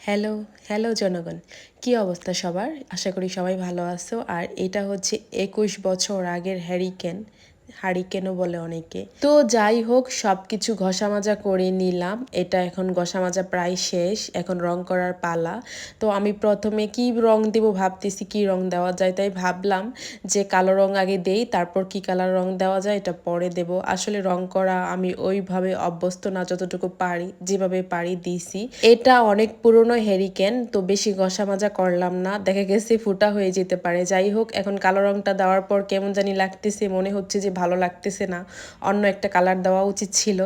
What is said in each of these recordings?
Hello hello জনগণ। কি অবস্থা সবার? আশা করি সবাই ভালো আছো। আর এটা হচ্ছে একুশ বছর আগের হ্যারিকেন হারিকেনও বলে অনেকে। তো যাই হোক সব কিছু ঘষা মাজা করে নিলাম। এটা এখন ঘষা মাজা প্রায় শেষ, এখন রং করার পালা। তো আমি প্রথমে কি রং দেব ভাবতেছি, কি রং দেওয়া যায় তাই ভাবলাম যে কালো রং আগে দেই, তারপর কি কালার রং দেওয়া যায় এটা পরে দেব। আসলে রং করা আমি ওইভাবে অভ্যস্ত না যতটুকু পারি, যেভাবে পারি দিছি। এটা অনেক পুরনো হেরিকেন তো বেশি ঘষা মাজা করলাম না। দেখা গেছে ফুটা হয়ে যেতে পারে। যাই হোক, এখন কালো রংটা দেওয়ার পর কেমন জানি লাগতেছে, মনে হচ্ছে যে ভালো লাগতেছে না। অন্য একটা কালার দেওয়া উচিত ছিল।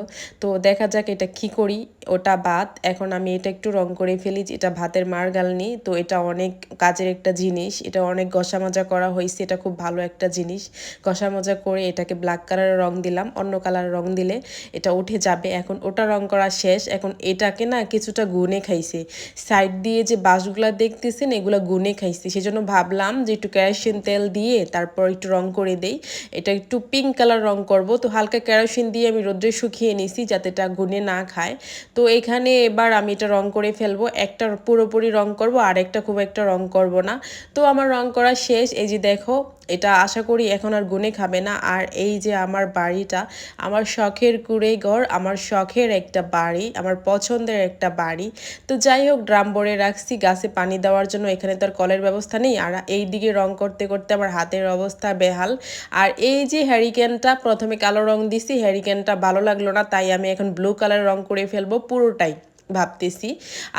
তো দেখা যাক এটা কি করি। ওটা ভাত এখন আমি এটা একটু রং করে ফেলি। এটা ভাতের মারগালনি তো এটা অনেক কাজের একটা জিনিস। এটা অনেক গসা মজা করা হয়েছে। এটা খুব ভালো একটা জিনিস। গসা মজা করে এটাকে ব্ল্যাক কালারের রং দিলাম। অন্য কালারের রং দিলে এটা উঠে যাবে। এখন ওটা রং করা শেষ। এখন এটাকে না কিছুটা গুনে খাইছে। সাইড দিয়ে যে বাঁশগুলা দেখতেছেন, এগুলো গুনে খাইছে। সেজন্য ভাবলাম যে একটু কেরোসিন তেল দিয়ে তারপর একটু রং করে দেই। এটা একটু পিঙ্ক কালার রং করব। তো হালকা কেরোসিন দিয়ে আমি রোদ্রে শুকিয়ে নিছি যাতে এটা গুনে না খায়। তো এখানে এবার আমি এটা রং করে ফেলব। একটা পুরোপুরি রং করব আর একটা খুব একটা রং করব না। তো আমার রং করা শেষ। এই যে দেখো এটা আশা করি এখন আর গুনে খাবে না। আর এই যে আমার বাড়িটা, আমার শখের কুড়ে ঘর আমার শখের একটা বাড়ি, আমার পছন্দের একটা বাড়ি। তো যাই হোক, ড্রাম ভরে রাখছি, গাছে পানি দেওয়ার জন্য এখানে তো আর কলের ব্যবস্থা নেই। আর এই দিকে রং করতে করতে আমার হাতের অবস্থা বেহাল। আর এই যে হ্যারিকেনটা প্রথমে কালো রং দিছি হ্যারিকেনটা ভালো লাগল না, তাই আমি এখন ব্লু কালার রং করে ফেলব পুরোটাই। ভাবতেছি।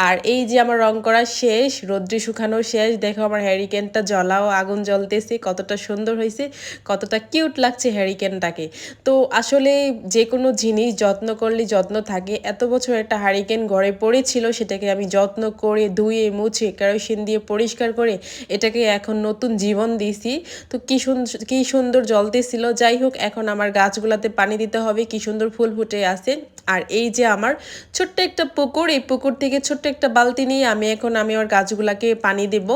আর এই যে আমার রং করা শেষ, রোদ্রে শুকানো শেষ, দেখো আমার হ্যারিকেনটা জ্বলাও, আগুন জ্বলতেছে, কতটা সুন্দর হয়েছে, কতটা কিউট লাগছে হ্যারিকেনটাকে তো আসলে যে কোনো জিনিস যত্ন করলে যত্ন থাকে। এত বছর একটা হ্যারিকেন ঘরে পড়েছিল, সেটাকে আমি যত্ন করে ধুয়ে, মুছে কেরোসিন দিয়ে পরিষ্কার করে, এটাকে এখন নতুন জীবন দিয়েছি। তো কি সুন্দর কি সুন্দর জ্বলতেছিল। যাই হোক, এখন আমার গাছগুলাতে পানি দিতে হবে, কি সুন্দর ফুল ফুটে আছে। আর এই যে আমার ছোট্ট একটা পুকুর এই পুকুর থেকে ছোট্ট একটা বালতি নিয়ে আমি এখন, আমি আমার গাছগুলাকে পানি দেব।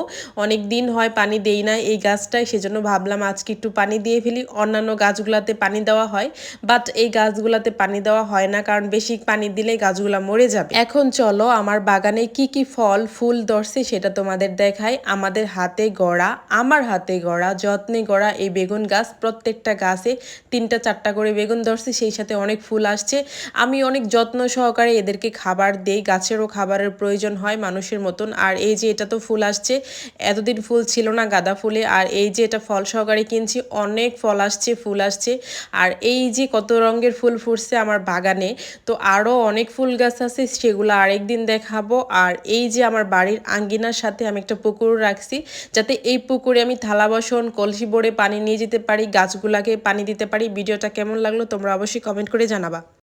অনেক দিন হয় পানি দেই না এই গাছটায়, সেজন্য ভাবলাম আজকে একটু পানি দিয়ে ফেলি। অন্যান্য গাছগুলাতে পানি দেওয়া হয় বাট এই গাছগুলাতে পানি দেওয়া হয় না, কারণ বেশি পানি দিলে গাছগুলা মরে যাবে। এখন চলো, আমার বাগানে কি কি ফল, ফুল ধরছে সেটা তোমাদের দেখাই। আমাদের হাতে গড়া, আমার হাতে গড়া, যত্নে গড়া এই বেগুন গাছ, প্রত্যেকটা গাছে তিনটা, চারটা করে বেগুন ধরছে, সেই সাথে অনেক ফুল আসছে। আমি অনেক যত্ন সহকারে এদেরকে খাবার দেই গাছেরও খাবারের প্রয়োজন হয় মানুষের মতন। আর এই যে এটা তো ফুল আসছে, এতদিন ফুল ছিল না গাঁদা ফুলে। আর এই যে এটা ফল সহকারে কিনছি, অনেক ফল আসছে, ফুল আসছে। আর এই যে কত রঙের ফুল ফুটছে আমার বাগানে, তো আরও অনেক ফুল গাছ আছে, সেগুলো আরেকদিন দেখাবো। আর এই যে আমার বাড়ির আঙ্গিনার সাথে আমি একটা পুকুর রাখছি, যাতে এই পুকুরে আমি থালা বাসন, কলসি ভরে পানি নিয়ে যেতে পারি, গাছগুলাকে পানি দিতে পারি। ভিডিওটা কেমন লাগল তোমরা অবশ্যই কমেন্ট করে জানাবা।